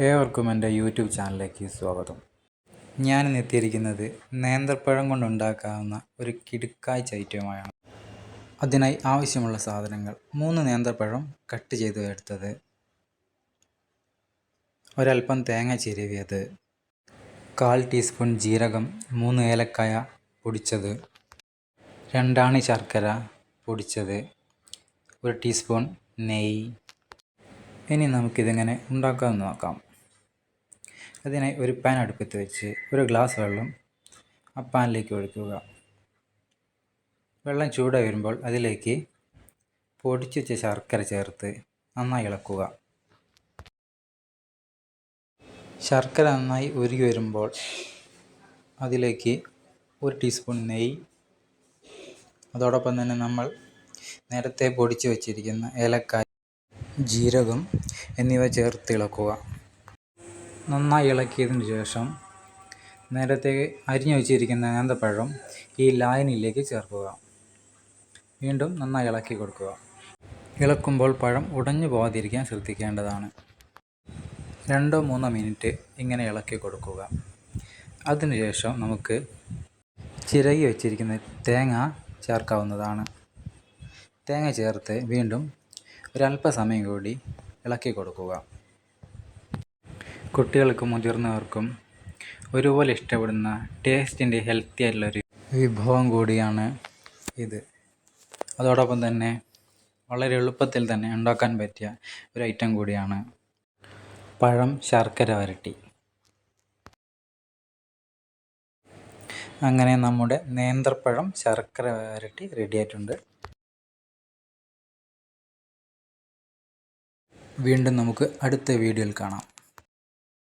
ഏവർക്കും എന്റെ യൂട്യൂബ് ചാനലിലേക്ക് സ്വാഗതം. ഞാൻ എത്തിയിരിക്കുന്നത് നേന്ത്രപ്പഴം കൊണ്ടുണ്ടാക്കാവുന്ന ഒരു കിടുക്കാഴ്ച ഐറ്റവുമായാണ്. അതിനായി ആവശ്യമുള്ള സാധനങ്ങൾ മൂന്ന് നേന്ത്രപ്പഴം കട്ട് ചെയ്ത് എടുത്തത്. ഒരൽപ്പം തേങ്ങ ചിരവിയത്. കാൽ ടീസ്പൂൺ ജീരകം മൂന്ന് ഏലക്കായ പൊടിച്ചത്. രണ്ടാണി ശർക്കര പൊടിച്ചത്. ഒരു ടീസ്പൂൺ നെയ്യ്. ഇനി നമുക്കിതെങ്ങനെ ഉണ്ടാക്കാമെന്ന് നോക്കാം. അതിനായി ഒരു പാൻ അടുപ്പത്ത് വെച്ച് ഒരു ഗ്ലാസ് വെള്ളം ആ പാനിലേക്ക് ഒഴിക്കുക. വെള്ളം ചൂടായി വരുമ്പോൾ അതിലേക്ക് പൊടിച്ചു വെച്ച ശർക്കര ചേർത്ത് നന്നായി ഇളക്കുക. ശർക്കര നന്നായി ഉരുകി വരുമ്പോൾ അതിലേക്ക് ഒരു ടീസ്പൂൺ നെയ്യ്. അതോടൊപ്പം തന്നെ നമ്മൾ നേരത്തെ പൊടിച്ചു വെച്ചിരിക്കുന്ന ഏലക്കായ ജീരകം എന്നിവ ചേർത്ത് ഇളക്കുക. നന്നായി ഇളക്കിയതിന് ശേഷം നേരത്തെ അരിഞ്ഞു വെച്ചിരിക്കുന്ന ഏന്തപ്പഴം ഈ ലായനിയിലേക്ക് ചേർക്കുക. വീണ്ടും നന്നായി ഇളക്കി കൊടുക്കുക. ഇളക്കുമ്പോൾ പഴം ഉടഞ്ഞു പോകാതിരിക്കാൻ ശ്രദ്ധിക്കേണ്ടതാണ്. രണ്ടോ മൂന്നോ മിനിറ്റ് ഇങ്ങനെ ഇളക്കി കൊടുക്കുക. അതിനുശേഷം നമുക്ക് ചിരകി വെച്ചിരിക്കുന്ന തേങ്ങ ചേർക്കാവുന്നതാണ്. തേങ്ങ ചേർത്ത് വീണ്ടും ഒരല്പസമയം കൂടി ഇളക്കി കൊടുക്കുക. കുട്ടികൾക്കും മുതിർന്നവർക്കും ഒരുപോലെ ഇഷ്ടപ്പെടുന്ന ടേസ്റ്റിന്റെ ഹെൽത്തി ആയിട്ടുള്ളൊരു വിഭവം കൂടിയാണ് ഇത്. അതോടൊപ്പം തന്നെ വളരെ എളുപ്പത്തിൽ തന്നെ ഉണ്ടാക്കാൻ പറ്റിയ ഒരു ഐറ്റം കൂടിയാണ് പഴം ശർക്കര വരട്ടി. അങ്ങനെ നമ്മുടെ നേന്ത്രപ്പഴം ശർക്കര വരട്ടി റെഡി ആയിട്ടുണ്ട്. വീണ്ടും നമുക്ക് അടുത്ത വീഡിയോയിൽ കാണാം.